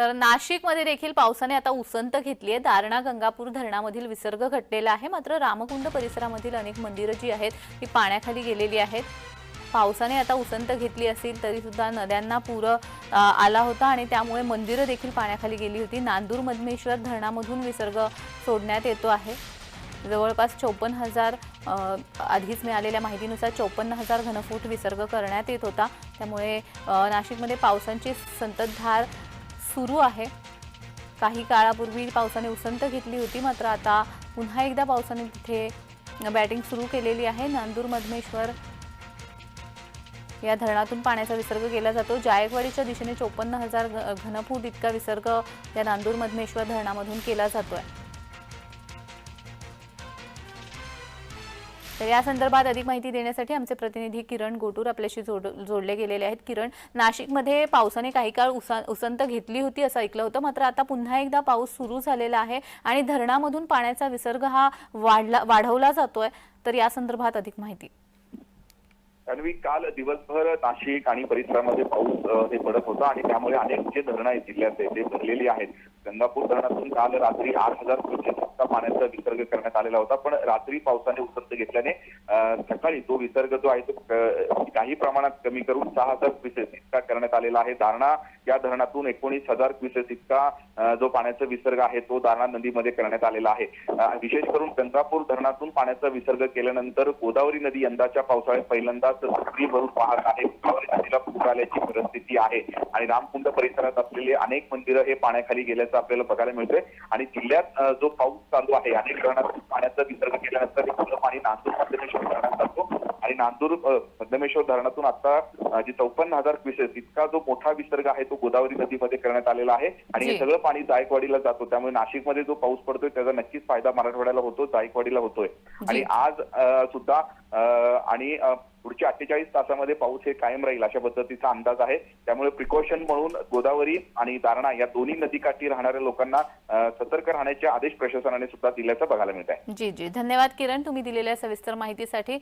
तर नाशिकमध्ये देखील पावसाने आता उसंत घेतली आहे. दारणा गंगापूर धरणामधील विसर्ग घटलेला आहे. मात्र रामकुंड परिसरामधील अनेक मंदिरं जी आहेत ती पाण्याखाली गेलेली आहेत. पावसाने आता उसंत घेतली असेल तरीसुद्धा नद्यांना पूर आला होता आणि त्यामुळे मंदिरं देखील पाण्याखाली गेली होती. नांदूर मधमेश्वर धरणामधून विसर्ग सोडण्यात येतो आहे. जवळपास चौपन्न हजार आधीच मिळालेल्या माहितीनुसार चौपन्न हजार घनफूट विसर्ग करण्यात येत होता. त्यामुळे नाशिकमध्ये पावसांची संततधार सुरू आहे. काही काळापूर्वी पावसाने उसंत घेतली होती मात्र आता पुन्हा एकदा पावसाने तिथे बॅटिंग सुरू केलेली आहे. नांदूर मधमेश्वर या धरणातून पाण्याचा विसर्ग केला जातो. जायकवाडीच्या दिशेने चोपन्न हजार घ- घनफूट इतका विसर्ग या नांदूर मधमेश्वर धरणामधून केला जातोय. तर या संदर्भात अधिक माहिती देण्यासाठी आमचे प्रतिनिधी किरण गोटूर आपल्याशी जोड जोडले गेलेले आहेत. किरण नाशिकमध्ये पावसाने काही काळ उसा उसंत घेतली होती असं ऐकलं होतं. मात्र आता पुन्हा एकदा पाऊस सुरू झालेला आहे आणि धरणामधून पाण्याचा विसर्ग हा वाढला वाढवला जातोय. तर या संदर्भात अधिक माहिती. अन्वी काल दिवसभर नाशिक आणि परिसरामध्ये पाऊस हे पडत होता आणि त्यामुळे अनेक जे धरणं आहेत जिल्ह्याचे ते भरलेली आहेत. गंगापूर धरणातून काल रात्री आठ हजार क्युसेक पाण्याचा विसर्ग करण्यात आलेला होता पण रात्री पावसाने उसंत घेतल्याने सकाळी तो विसर्ग जो आहे तो काही प्रमाणात कमी करून सहा हजार क्विसेस इतका करण्यात आलेला आहे. धारणा या धरणातून एकोणीस हजार क्विसेस इतका जो पाण्याचा विसर्ग आहे तो दारणा नदीमध्ये करण्यात आलेला आहे. विशेष करून गंगापूर धरणातून पाण्याचा विसर्ग केल्यानंतर गोदावरी नदी यंदाच्या पावसाळ्यात पहिल्यांदाच सक्रिय भरून पाहत आहे. गोदावरी नदीला पूर आल्याची परिस्थिती आहे आणि रामकुंड परिसरात असलेले अनेक मंदिरं हे पाण्याखाली गेल्याचं आपल्याला बघायला मिळतंय. आणि जिल्ह्यात जो पाऊस चालू आहे. अनेक धरणातून पाण्याचा विसर्ग केल्यानंतर हे पाणी नांदूर मध्यमेश्वर धरणात जातो आणि नांदूर अ, मध्यमेश्वर धरणातून आता जे चौपन्न हजार क्युसेस इतका जो मोठा विसर्ग आहे तो गोदावरी नदीमध्ये करण्यात आलेला आहे. आणि हे. सगळं पाणी जायकवाडीला जातो. त्यामुळे नाशिकमध्ये जो पाऊस पडतोय त्याचा नक्कीच फायदा मराठवाड्याला होतो जायकवाडीला होतोय. आणि आज सुद्धा आणि पुढच्या अठ्ठेचाळीस तासामध्ये पाऊस हे कायम राहील अशा पद्धतीचा अंदाज आहे. त्यामुळे प्रिकॉशन म्हणून गोदावरी आणि दारणा या दोन्ही नदीकाठी राहणाऱ्या लोकांना सतर्क राहण्याचे आदेश प्रशासनाने सुद्धा दिल्याचं बघायला मिळत आहे जी जी. धन्यवाद किरण तुम्ही दिलेल्या सविस्तर माहितीसाठी.